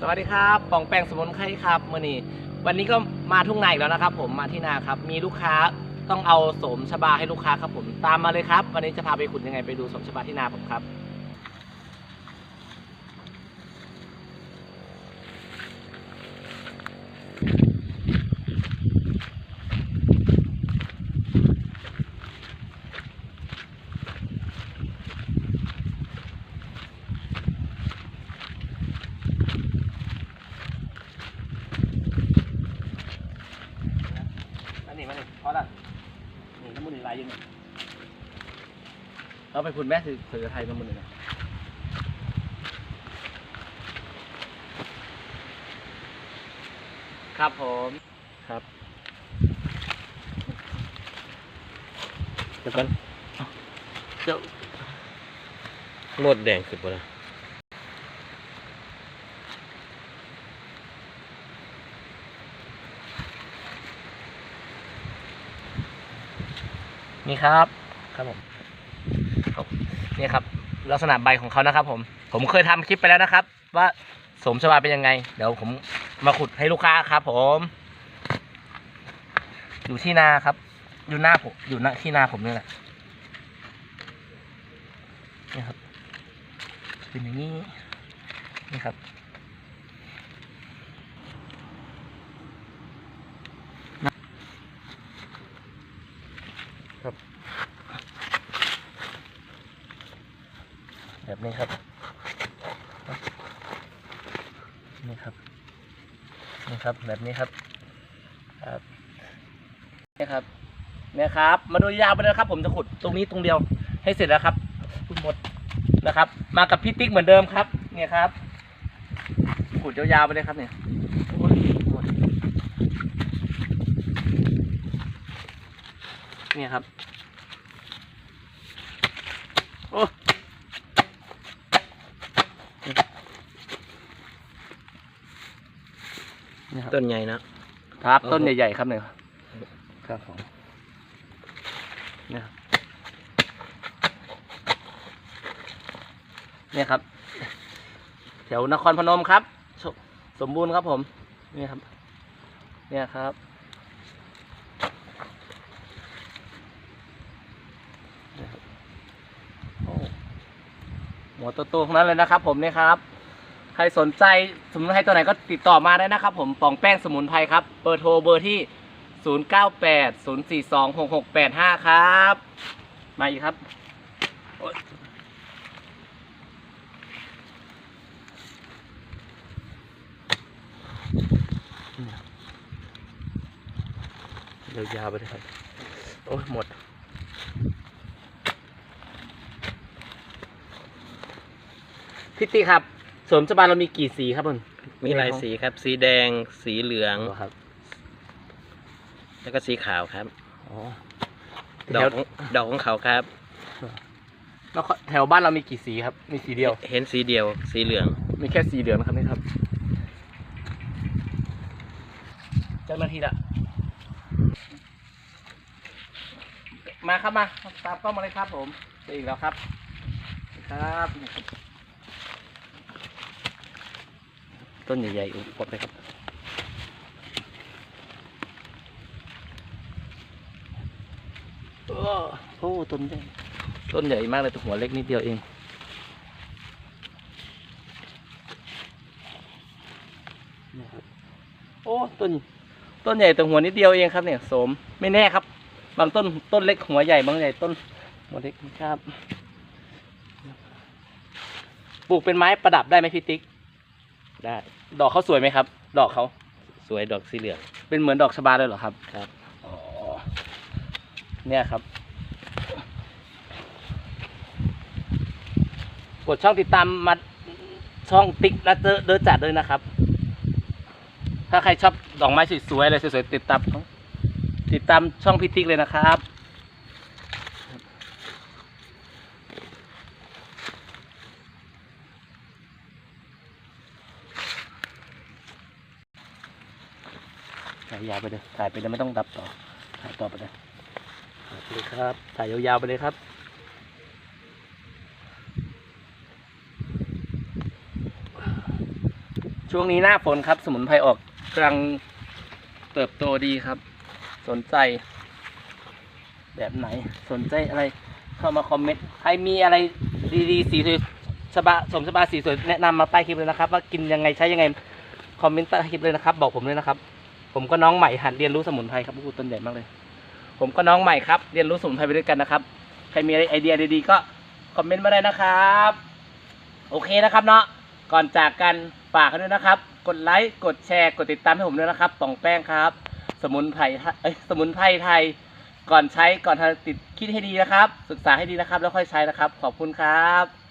สวัสดีครับปองแปงสมุนไพรครับมื่อนี้วันนี้ก็มาทุ่งนาอีกแล้วนะครับ ผมมาที่นาครับ มีลูกค้าต้องเอาสมชบาให้ลูกค้าครับผมตามมาเลยครับ วันนี้จะพาไปขุดยังไงไปดูสมชบาที่นาผมครับ อันนี้มาเลยเพราะละนี่น้ำมันนี่ลายอยังไงเราไปคุณแม่ถือถือไทยน้ำมันนี่นะครับผมครับเดี๋ยวก่อนเดี๋ยว หมดแดงขึ้นบ่ล่ะ นี่ครับครับผมนี่ครับ ลักษณะใบของเขานะครับ ผม ผมเคยทำคลิปไปแล้วนะครับ ว่าสมชวาเป็นยังไง เดี๋ยวผมมาขุดให้ลูกค้าครับ ผม อยู่ที่นาครับ อยู่หน้าผมอยู่หน้าที่นาผมนี่แหละนี่ครับเป็นอย่างนี้นี่ครับ แบบนี้ครับ นี่ครับ นี่ครับแบบนี้ครับ ครับนี่ครับเนี่ยครับ มาดูยาวไปเลยครับ ผมจะขุดตรงนี้ตรงเดียวให้เสร็จแล้วครับทุกหมดนะครับ มากับพี่ติ๊กเหมือนเดิมครับ เนี่ยครับ ขุดยาวๆไปเลยครับเนี่ยเนี่ยครับ โอ้ นี่ครับต้นใหญ่นะ ครับต้นใหญ่ๆครับเนี่ยครับผมเนี่ยครับเนี่ยครับแถวนครพนมครับสสมบูรณ์ครับผมเนี่ยครับ เนี่ยครับเนี่ยครับโอ้หัวโตๆทั้งนั้นเลยนะครับผมเนี่ยครับ ใครสนใจสมุนไพรตัวไหนก็ติดต่อมาได้นะครับ ผมปองแป้งสมุนไพรครับเบอร์โทรเบอร์ที่ 098 042 6685 ครับ มาอีกครับโอ๊ยยาวๆไปเลยครับ โอ้ยหมดพี่ตีครับ สวมชบาเรามีกี่สีครับผมมีหลายสีครับ สีแดงสีเหลืองอ๋อครับแล้วก็สีขาวครับอ๋อดแถอวกของดอกของเขาครับ แล้วแถวบ้านเรามีกี่สีครับ มีสีเดียว เห็นสีเดียว สีเหลือง มีแค่สีเหลืองนะครับนี่ครับ เจ้าหน้าที่ละมาครับมาตามกล้องมาเลยครับผมเจออีกแล้วครับ ครับนี่ครับ ต้นใหญ่ๆอุบเลยครับโอ้โอ้ต้นใหญ่ต้นใหญ่มากเลยแต่หัวเล็กนิดเดียวเองนะครับโอ้ต้นต้นใหญ่แต่หัวนิดเดียวเองครับเนี่ยสมไม่แน่ครับ บางต้นต้นเล็กหัวใหญ่บางใหญ่ต้นหัวเล็กครับ ปลูกเป็นไม้ประดับได้ไหมพี่ติ๊ก ได้ ดอกเขาสวยไหมครับ ดอกเขาสวยดอกสีเหลือง เป็นเหมือนดอกชบาเลยเหรอครับครับอ๋อเนี่ยครับ กดช่องติดตามมาช่องติ๊กและเจอเดอจัดด้วยนะครับ ถ้าใครชอบดอกไม้สวยๆอะไรสวยๆติดตามติดตามช่องพี่ติ๊กเลยนะครับ ถ่ายยาวไปเลยถ่ายไปเลยไม่ต้องดับต่อถ่ายต่อไปเลยไปเลยครับถ่ายยาวๆไปเลยครับช่วงนี้หน้าฝนครับ สมุนไพรออกกำลังเติบโตดีครับ สนใจ แบบไหนสนใจอะไร เข้ามาคอมเมนต์ใครมีอะไรดีๆสีสวยสบาสมสบาสีสวยแนะนำมาใต้คลิปเลยนะครับ ว่ากินยังไงใช้ยังไงคอมเมนต์ใต้คลิปเลยนะครับ บอกผมเลยนะครับ ผมก็น้องใหม่หัดเรียนรู้สมุนไพรครับพูดต้นใหญ่มากเลย ผมก็น้องใหม่ครับ เรียนรู้สมุนไพรไปด้วยกันนะครับ ใครมีไอเดียดีๆก็คอมเมนต์มาได้นะครับ โอเคนะครับเนาะ ก่อนจากกันฝากกันด้วยนะครับ กดไลค์ กดแชร์ กดติดตามให้ผมด้วยนะครับป่องแป้งครับ สมุนไพรไทยเอ้ยสมุนไพรไทย ก่อนใช้ก่อนทำติดคิดให้ดีนะครับ ศึกษาให้ดีนะครับ แล้วค่อยใช้นะครับ ขอบคุณครับ